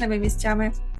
własnymi miejscami.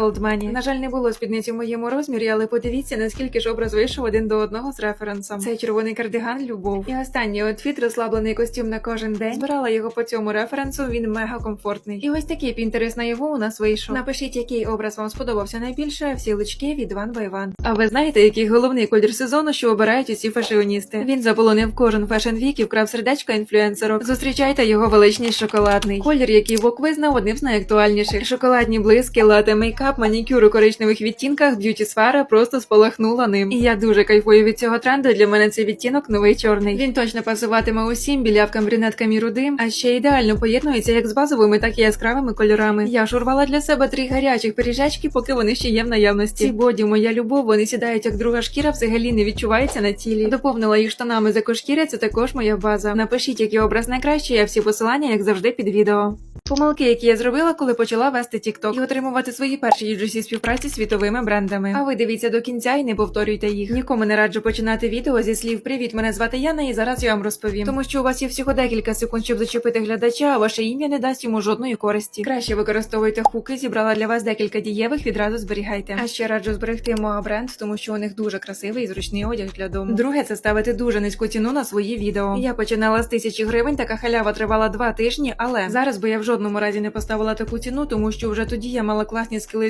Old На жаль, не було спідниці в моєму розмірі, але подивіться, наскільки ж образ вийшов один до одного з референсом. Цей червоний кардиган любов. І останній отфіт, розслаблений костюм на кожен день. Збирала його по цьому референсу. Він мега комфортний. І ось такий пінтерес на його у нас вийшов. Напишіть, який образ вам сподобався найбільше. Всі лички від One by One. А ви знаєте, який головний колір сезону, що обирають усі фешіоністи? Він заполонив кожен фешн вік і вкрав сердечко інфлюенсерок. Зустрічайте його величність шоколадний. Колір, який Вок визнав одним з найактуальніших. Шоколадні блиски, лате мейкап, манікюр у коричневих відтінках, б'юті сфера просто спалахнула ним. І я дуже кайфую від цього тренду. Для мене цей відтінок новий чорний. Він точно пасуватиме усім білявкам, брюнеткам і рудим, а ще ідеально поєднується як з базовими, так і яскравими кольорами. Я ж урвала для себе три гарячих пиріжечки, поки вони ще є в наявності. Ці боді, моя любов, вони сідають як друга шкіра, взагалі не відчувається на тілі. Доповнила їх штанами за кошкіря, це також моя база. Напишіть, який образ найкращий, а всі посилання, як завжди, під відео. Помилки, які я зробила, коли почала вести TikTok і отримувати свої перші UGC співпраці з світовими брендами. А ви дивіться до кінця і не повторюйте їх. Нікому не раджу починати відео зі слів Привіт, мене звати Яна, і зараз я вам розповім. Тому що у вас є всього декілька секунд, щоб зачепити глядача, а ваше ім'я не дасть йому жодної користі. Краще використовуйте хуки, зібрала для вас декілька дієвих, відразу зберігайте. А ще раджу зберегти мого бренд, тому що у них дуже красивий і зручний одяг для дому. Друге, це ставити дуже низьку ціну на свої відео. Я починала з тисячі гривень, така халява тривала два тижні, але зараз би я в жодному разі не поставила таку ціну, тому що вже тоді я мала класні скили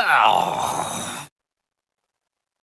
啊！